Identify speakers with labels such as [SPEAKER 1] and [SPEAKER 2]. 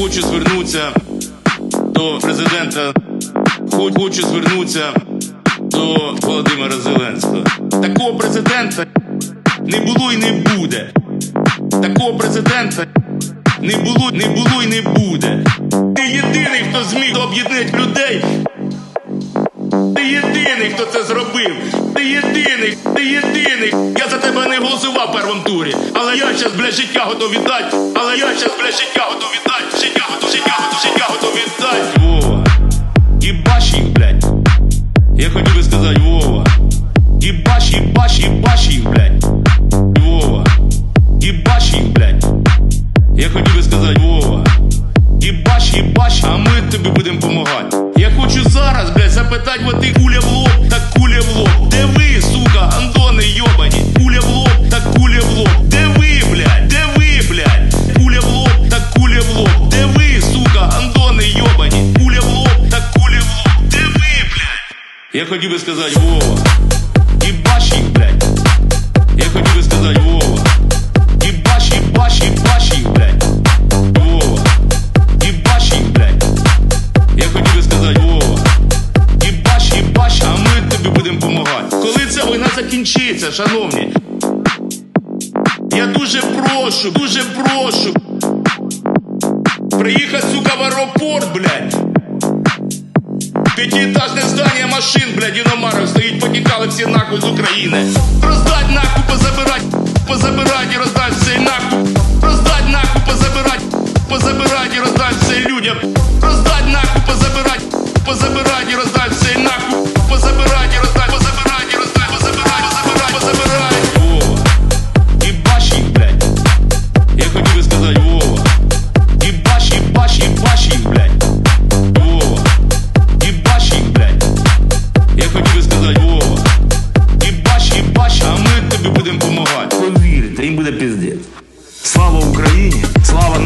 [SPEAKER 1] Хочу звернутися до президента. Хочу звернутися до Володимира Зеленського. Такого президента не було і не буде. Такого президента не було, не було і не буде. Ти єдиний, хто зміг об'єднати людей. Ти єдиний, хто це зробив. Ти єдиний, ти єдиний. Я за тебе не голосував в першому турі. Але я щас, блядь, життя готов віддати. Але я щас, блядь, життя готов віддати. Життя готов, життя готов, життя готов віддати. Вова. Їбаш їх, блядь. Я хотів би сказати, Вова. Їбаш, їбаш, їбаш їх, блядь. Вова. Їбаш їх, блядь. Я хотів би сказати, Вова. Їбаш, їбаш, а ми тобі будемо помагати. Я хочу зараз, блядь, Я хотів би сказати, Вова. Їбаш їх. Я хотів би сказати, Вова. Їбаш, їбаш, їбаш їх, їх, блядь. Я хотів би сказати, Вова. Їбаш, їбаш, а ми тобі будемо помагати. Коли ця війна закінчиться, шановні. Я дуже прошу, дуже прошу. Приїхати, сука, в аеропорт, блядь. П'ятиэтажне здание машин, блядь, иномарок стоїть, потікали всі нахуй з України. Роздать нахуй, позабирать, позабирать и раздать все нахуй. Раздать нахуй, позабирать, позабирать і раздать все людям. Роздать нахуй, позабирать, позабирать і раздать все тобі будемо допомагати.
[SPEAKER 2] Повірте, їм буде піздець. Слава Україні, слава